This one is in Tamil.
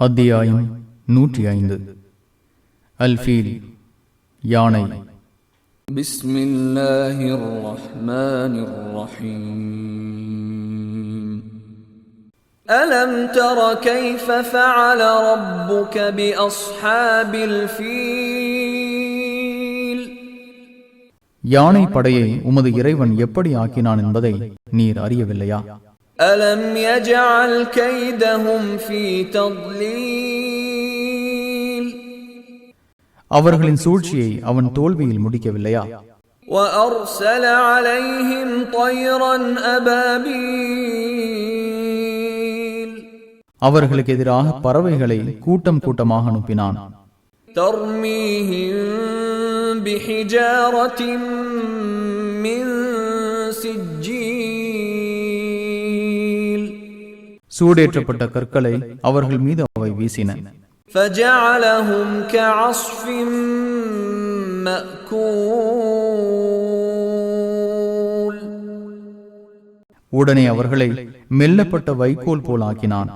அத்தியாயம் நூற்றி ஐந்து அல்ஃபீல் யானை بسم الله الرحمن الرحيم ألم تر كيف فعل ربك بأصحاب الفيل யானை படையை உமது இறைவன் எப்படி ஆக்கினான் என்பதை நீர் அறியவில்லையா ألم يجعل كيدهم في تضليل அவர்களின் சூழ்ச்சியை அவன் தோல்வியில் முடிக்கவில்லையா وأرسل عليهم طيرا أبابيل அவர்களுக்கு எதிராக பறவைகளை கூட்டம் கூட்டமாக அனுப்பினான் ترميهم بحجارة சூடேற்றப்பட்ட கற்களை அவர்கள் மீது அவை வீசின فجعلهم كعصف مأكول உடனே அவர்களை மெல்லப்பட்ட வைக்கோல் போல் ஆக்கினான்